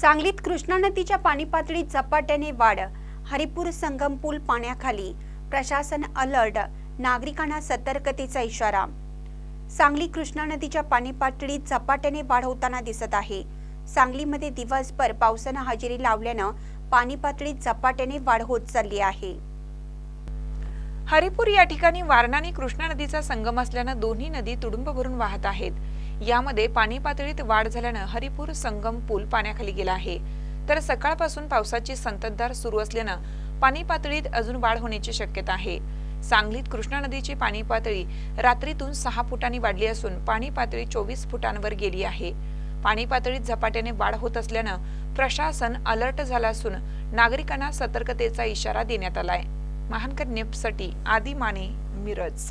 सांगलीत कृष्णा नदीच्या पाणी पातळीत झपाट्याने वाढ. हरिपूर संगम पूल पाण्याखाली. प्रशासन अलर्ट. नागरिकांना सतर्कतेचा इशारा. सांगली कृष्णा नदीच्या पाणी पातळीत झपाट्याने वाढ होताना दिसत आहे. सांगलीमध्ये दिवसभर पावसानं हजेरी लावल्यानं पाणी पातळीत झपाट्याने वाढ होत चालली आहे. हरिपूर या ठिकाणी वारणा आणि कृष्णा नदीचा संगम असल्यानं दोन्ही नदी तुडुंब भरून वाहत आहेत. यामध्ये पाणी पातळीत वाढ झाल्यानं हरिपूर संगम पूल पाण्याखाली गेला आहे. तर सकाळपासून पावसाची संततधार सुरू असल्यानं पाणी पातळीत अजून वाढ होण्याची शक्यता आहे. सांगलीत कृष्णा नदीची पाणी पातळी रात्रीतून सहा फुटांनी वाढली असून पाणी पातळी चोवीस फुटांवर गेली आहे. पाणी पातळीत झपाट्याने वाढ होत असल्यानं प्रशासन अलर्ट झाला असून नागरिकांना सतर्कतेचा इशारा देण्यात आलाय. महानकर नेपसाठी आदी माने मिरज.